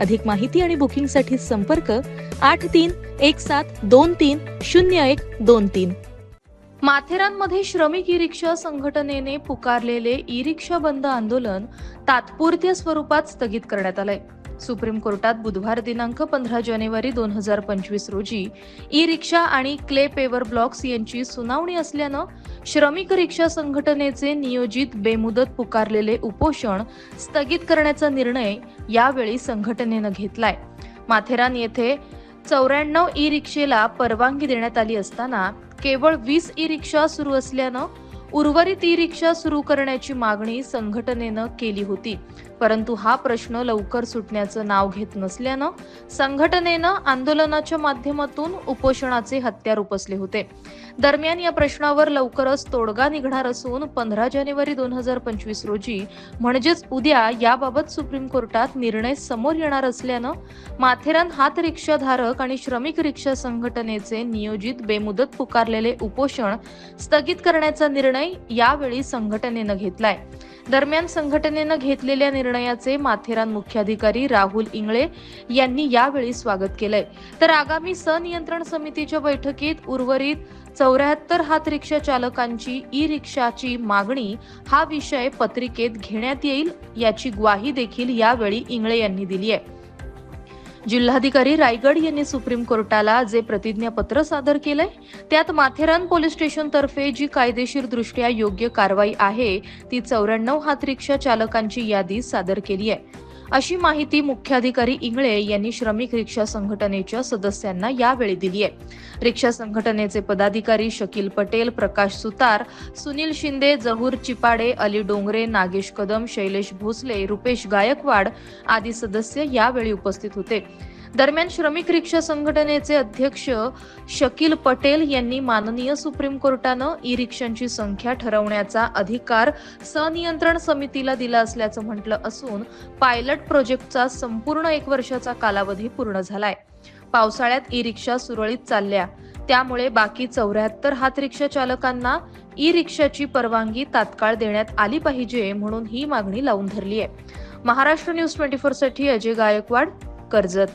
अधिक माहिती आणि बुकिंगसाठी संपर्क आठ तीन एक सात दोन तीन शून्य एक दोन तीन. माथेरानमध्ये श्रमिक ई रिक्षा संघटनेने पुकारलेले ई रिक्षा बंद आंदोलन तात्पुरत्या स्वरूपात स्थगित करण्यात आलंय. सुप्रीम कोर्टात बुधवार दिनांक पंधरा जानेवारी दोन हजार पंचवीस रोजी ई रिक्षा आणि क्ले पेवर ब्लॉक्स यांची सुनावणी असल्यानं श्रमिक रिक्षा संघटनेचे नियोजित बेमुदत पुकारलेले उपोषण स्थगित करण्याचा निर्णय यावेळी संघटनेनं घेतलाय. माथेरान येथे चौऱ्याण्णव ई रिक्षेला परवानगी देण्यात आली असताना केवळ वीस ई रिक्षा सुरू असल्यानं उर्वरित ई रिक्षा सुरू करण्याची मागणी संघटनेनं केली होती. परंतु हा प्रश्न लवकर सुटण्याचं नाव घेत नसल्यानं संघटनेनं आंदोलनाच्या माध्यमातून उपोषणाचे हत्यार उपसले होते. दरम्यान या प्रश्नावर लवकरच तोडगा निघणार असून पंधरा जानेवारी दोन हजार पंचवीस रोजी म्हणजेच उद्या याबाबत सुप्रीम कोर्टात निर्णय समोर येणार असल्यानं माथेरान हात रिक्षाधारक आणि श्रमिक रिक्षा संघटनेचे नियोजित बेमुदत पुकारलेले उपोषण स्थगित करण्याचा निर्णय यावेळी संघटनेनं घेतलाय. दरम्यान संघटनेनं घेतलेल्या निर्णयाचे माथेरान मुख्याधिकारी राहुल इंगळे यांनी यावेळी स्वागत केलंय. तर आगामी सनियंत्रण समितीच्या बैठकीत उर्वरित चौऱ्याहत्तर हात रिक्षा चालकांची ई रिक्षाची मागणी हा विषय पत्रिकेत घेण्यात येईल याची ग्वाही देखील यावेळी इंगळे यांनी दिली आहे. जिल्हाधिकारी रायगड यांनी सुप्रीम कोर्टाला जे प्रतिज्ञापत्र सादर केलंय त्यात माथेरान पोलीस स्टेशनतर्फे जी कायदेशीर दृष्ट्या योग्य कारवाई आहे ती चौऱ्याण्णव हात रिक्षा चालकांची यादी सादर केली आहे. अशी माहिती मुख्याधिकारी इंगळे यांनी श्रमिक रिक्षा संघटनेच्या सदस्यांना यावेळी दिली आहे. रिक्षा संघटनेचे पदाधिकारी शकील पटेल प्रकाश सुतार सुनील शिंदे जहूर चिपाडे अली डोंगरे नागेश कदम शैलेश भोसले रुपेश गायकवाड आदी सदस्य यावेळी उपस्थित होते. दरम्यान श्रमिक रिक्षा संघटनेचे अध्यक्ष शकील पटेल यांनी माननीय सुप्रीम कोर्टानं ई रिक्षांची संख्या ठरवण्याचा अधिकार सनियंत्रण समितीला दिला असल्याचं म्हटलं असून पायलट प्रोजेक्टचा संपूर्ण एक वर्षाचा कालावधी पूर्ण झालाय. पावसाळ्यात ई रिक्षा सुरळीत चालल्या. त्यामुळे बाकी चौऱ्याहत्तर हात रिक्षा चालकांना ई रिक्षाची परवानगी तात्काळ देण्यात आली पाहिजे म्हणून ही मागणी लावून धरली आहे महाराष्ट्र न्यूज ट्वेंटी फोरसाठी अजय गायकवाड कर्जत.